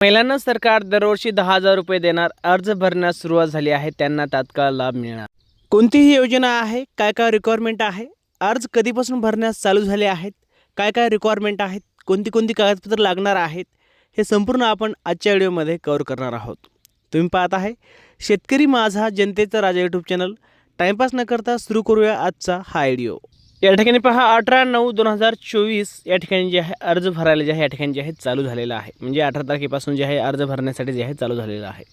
महिलांना सरकार दरवर्षी दहा हजार रुपये देणार अर्ज भरण्यास सुरुवात झाली आहे त्यांना तात्काळ लाभ मिळणार. कोणतीही योजना आहे काय काय रिक्वायरमेंट आहे अर्ज कधीपासून भरण्यास चालू झाले आहेत काय काय रिक्वायरमेंट आहेत कोणती कोणती कागदपत्र लागणार आहेत हे संपूर्ण आपण आजच्या व्हिडिओमध्ये कवर करणार आहोत. तुम्ही पाहत आहे शेतकरी माझा जनतेचा राजा यूट्यूब चॅनल टाईमपास न करता सुरू करूया आजचा हा व्हिडिओ. या ठिकाणी पहा अठरा नऊ दोन हजार चोवीस या ठिकाणी जे आहे अर्ज भरायला जे आहे या ठिकाणी जे आहे चालू झालेलं आहे. म्हणजे अठरा तारखेपासून जे आहे अर्ज भरण्यासाठी जे आहे चालू झालेलं आहे.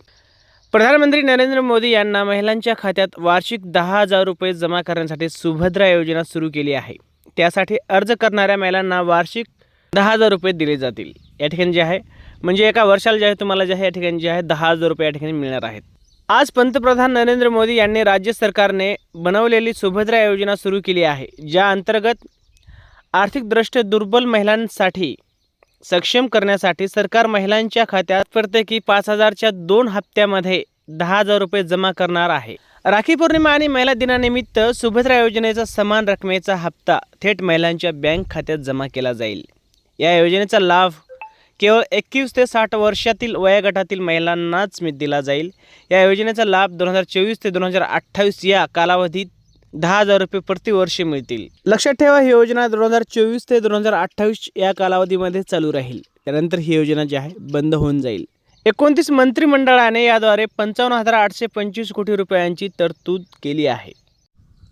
प्रधानमंत्री नरेंद्र मोदी यांना महिलांच्या खात्यात वार्षिक दहा हजार रुपये जमा करण्यासाठी सुभद्रा योजना सुरू केली आहे. त्यासाठी अर्ज करणाऱ्या महिलांना वार्षिक दहा हजार रुपये दिले जातील. या ठिकाणी जे आहे म्हणजे एका वर्षाला जे आहे तुम्हाला जे आहे या ठिकाणी जे आहे दहा हजार रुपये या ठिकाणी मिळणार आहेत. आज पंतप्रधान नरेंद्र मोदी यांनी राज्य सरकारने बनवलेली सुभद्रा योजना सुरू केली आहे ज्या अंतर्गत आर्थिकदृष्ट्या दुर्बल महिलांसाठी सक्षम करण्यासाठी सरकार महिलांच्या खात्यात प्रत्येकी पाच हजारच्या दोन हप्त्यामध्ये दहा हजार रुपये जमा करणार आहे. राखी पौर्णिमा आणि महिला दिनानिमित्त सुभद्रा योजनेचा समान रकमेचा हप्ता थेट महिलांच्या बँक खात्यात जमा केला जाईल. या योजनेचा लाभ केवळ एकवीस ते साठ वर्षातील वयोगटातील महिलांनाच मी दिला जाईल. या योजनेचा लाभ दोन हजार चोवीस ते दोन हजार अठ्ठावीस या कालावधीत दहा हजार रुपये प्रतिवर्ष मिळतील. लक्षात ठेवा ही योजना दोन हजार चोवीस ते दोन हजार अठ्ठावीस या कालावधीमध्ये चालू राहील. त्यानंतर ही योजना जी आहे बंद होऊन जाईल. एकोणतीस मंत्रिमंडळाने याद्वारे पंचावन्न हजार आठशे पंचवीस कोटी रुपयांची तरतूद केली आहे.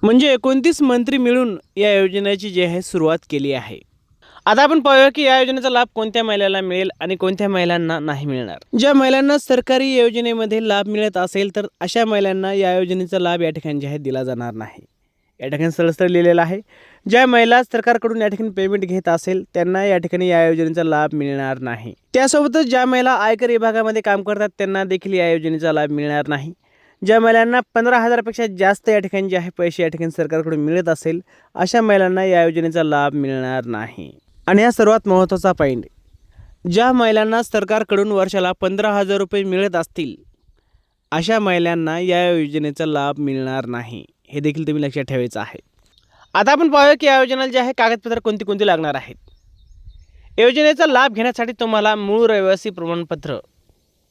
म्हणजे एकोणतीस मंत्री मिळून या योजनेची जी आहे सुरुवात केली आहे. आता आपण पाहूया की या योजनेचा लाभ कोणत्या महिलांना मिळेल आणि कोणत्या महिलांना नाही मिळणार. ज्या महिलांना सरकारी योजनेमध्ये लाभ मिळत असेल तर अशा महिलांना या योजनेचा लाभ या ठिकाणी जे आहे दिला जाणार नाही. या ठिकाणी सरळ लिहिलेलं आहे ज्या महिला सरकारकडून या ठिकाणी पेमेंट घेत असेल त्यांना या ठिकाणी या योजनेचा लाभ मिळणार नाही. त्यासोबतच ज्या महिला आयकर विभागामध्ये काम करतात त्यांना देखील या योजनेचा लाभ मिळणार नाही. ज्या महिलांना पंधरा हजारापेक्षा जास्त या ठिकाणी जे आहे पैसे या ठिकाणी सरकारकडून मिळत असेल अशा महिलांना या योजनेचा लाभ मिळणार नाही. आणि हा सर्वात महत्त्वाचा पॉईंट ज्या महिलांना सरकारकडून वर्षाला पंधरा हजार रुपये मिळत असतील अशा महिलांना या योजनेचा लाभ मिळणार नाही. हे देखील तुम्ही लक्षात ठेवायचं आहे. आता आपण पाहूया की या योजनेला जे आहे कागदपत्र कोणती कोणती लागणार आहेत. योजनेचा लाभ घेण्यासाठी तुम्हाला मूळ रहिवासी प्रमाणपत्र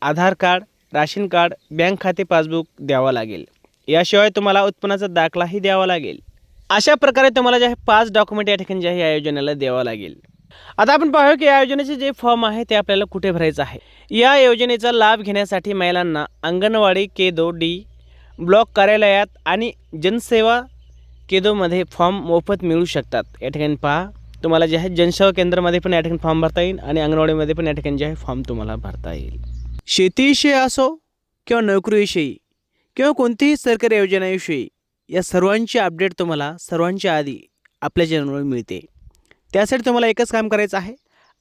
Aadhaar card ration card bank खाते पासबुक द्यावं लागेल. याशिवाय तुम्हाला उत्पन्नाचा दाखलाही द्यावा लागेल. अशा प्रकारे तुम्हाला जे आहे पाच डॉक्युमेंट या ठिकाणी जे आहे या योजनेला द्यावं लागेल. आता आपण पाहूया की या योजनेचे जे फॉर्म आहे ते आपल्याला कुठे भरायचं आहे? या योजनेचा लाभ घेण्यासाठी महिलांना अंगणवाडी केदो डी ब्लॉक कार्यालयात आणि जनसेवा केदोमध्ये फॉर्म मोफत मिळू शकतात. या ठिकाणी पहा तुम्हाला जे आहे जनसेवा केंद्रामध्ये पण या ठिकाणी फॉर्म भरता येईल आणि अंगणवाडीमध्ये पण या ठिकाणी जे आहे फॉर्म तुम्हाला भरता येईल. शेतीविषयी असो किंवा नोकरीविषयी किंवा कोणतीही सरकारी योजनेविषयी या सर्वांची अपडेट तुम्हाला सर्वांच्या आधी आपल्या चॅनलवर मिळते. त्यासाठी तुम्हाला एकच काम करायचं आहे.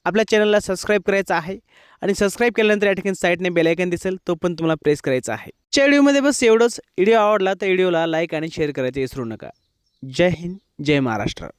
आपल्या चॅनलला सबस्क्राईब करायचं आहे आणि सबस्क्राईब केल्यानंतर या ठिकाणी साईडने बेलायकन दिसेल तो पण तुम्हाला प्रेस करायचा आहे. च्या व्हिडिओमध्ये बस एवढंच. व्हिडिओ आवडला तर व्हिडिओला लाईक आणि शेअर करायचं विसरू नका. जय हिंद जय महाराष्ट्र.